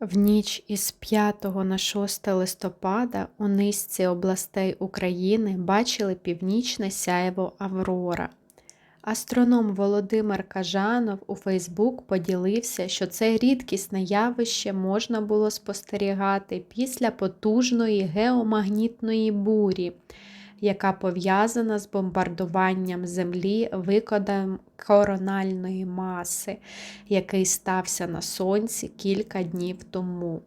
В ніч із 5 на 6 листопада у низці областей України бачили північне сяйво Аврора. Астроном Володимир Кажанов у Фейсбук поділився, що це рідкісне явище можна було спостерігати після потужної геомагнітної бурі, яка пов'язана з бомбардуванням Землі викидом корональної маси, який стався на Сонці кілька днів тому.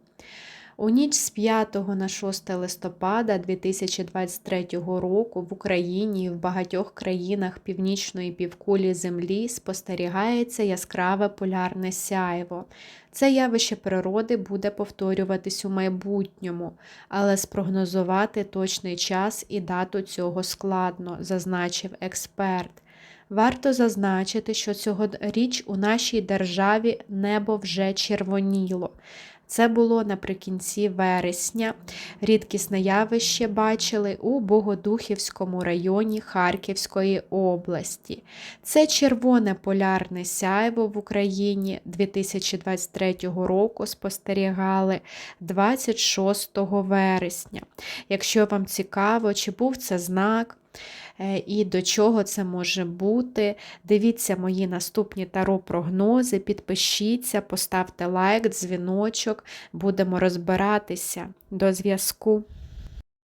У ніч з 5 на 6 листопада 2023 року в Україні і в багатьох країнах північної півкулі Землі спостерігається яскраве полярне сяйво. Це явище природи буде повторюватись у майбутньому, але спрогнозувати точний час і дату цього складно, зазначив експерт. Варто зазначити, що цьогоріч у нашій державі небо вже червоніло. Це було наприкінці вересня. Рідкісне явище бачили у Богодухівському районі Харківської області. Це червоне полярне сяйво в Україні 2023 року спостерігали 26 вересня. Якщо вам цікаво, чи був це знак, і до чого це може бути. Дивіться мої наступні таро-прогнози, підпишіться, поставте лайк, дзвіночок, будемо розбиратися. До зв'язку.